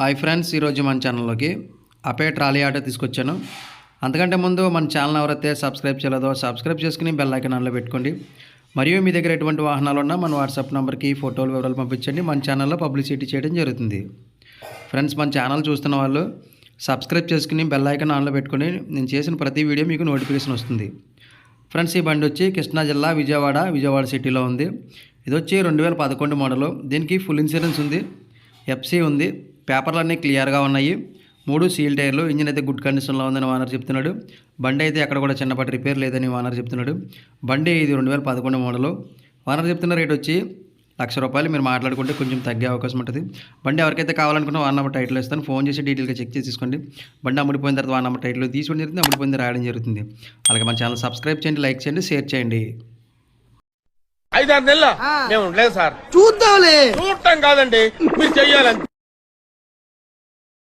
Hi friends ఈరోజు మన ఛానల్లోకి అపే ట్రాలీ ఆటో తీసుకొచ్చాను. అంతకంటే ముందు మన ఛానల్ ఎవరైతే సబ్స్క్రైబ్ చేయలేదో సబ్స్క్రైబ్ చేసుకుని బెల్ ఐకాన్ ఆన్లో పెట్టుకోండి. మరియు మీ దగ్గర ఎటువంటి వాహనాలు ఉన్నా మన వాట్సాప్ నెంబర్కి ఫోటోలు వివరాలు పంపించండి. మన ఛానల్లో పబ్లిసిటీ చేయడం జరుగుతుంది. ఫ్రెండ్స్ మన ఛానల్ చూస్తున్న వాళ్ళు సబ్స్క్రైబ్ చేసుకుని బెల్ ఐకన్ ఆన్లో పెట్టుకొని నేను చేసిన ప్రతి వీడియో మీకు నోటిఫికేషన్ వస్తుంది. ఫ్రెండ్స్ ఈ బండి వచ్చి కృష్ణా జిల్లా విజయవాడ విజయవాడ సిటీలో ఉంది. ఇది వచ్చి రెండు వేల పదకొండు మోడలు. దీనికి ఫుల్ ఇన్సూరెన్స్ ఉంది ఎఫ్సీ ఉంది. పేపర్లు అన్నీ క్లియర్గా ఉన్నాయి. మూడు సీల్ టైర్లు ఇంజిన్ అయితే గుడ్ కండిషన్లో ఉందని ఓనర్ చెప్తున్నాడు. బండి అయితే ఎక్కడ కూడా చిన్నపాటి రిపేర్ లేదని ఓనర్ చెప్తున్నాడు. బండి ఇది రెండు వేల పదకొండు మోడలు. ఓనర్ చెప్తున్న రేట్ వచ్చి లక్ష రూపాయలు. మీరు మాట్లాడుకుంటే కొంచెం తగ్గే అవకాశం ఉంటుంది. బండి ఎవరికైతే కావాలనుకున్నా వన్ నెంబర్ టైటిల్ ఇస్తాను. ఫోన్ చేసి డీటెయిల్గా చెక్ చేసి తీసుకోండి. బండి అమ్ముడిపోయిన తర్వాత వన్ నెంబర్ టైటిల్ తీసుకోవడం జరుగుతుంది అమ్ముడిపోయింది రాయడం జరుగుతుంది. అలాగే మన ఛానల్ సబ్స్క్రైబ్ చేయండి లైక్ చేయండి షేర్ చేయండి. ఐదారు నెలల? మేము ఉండలేదు సార్. చూద్దాంలే. చూడటం కాదండి. మీరు చెయ్యాలంటే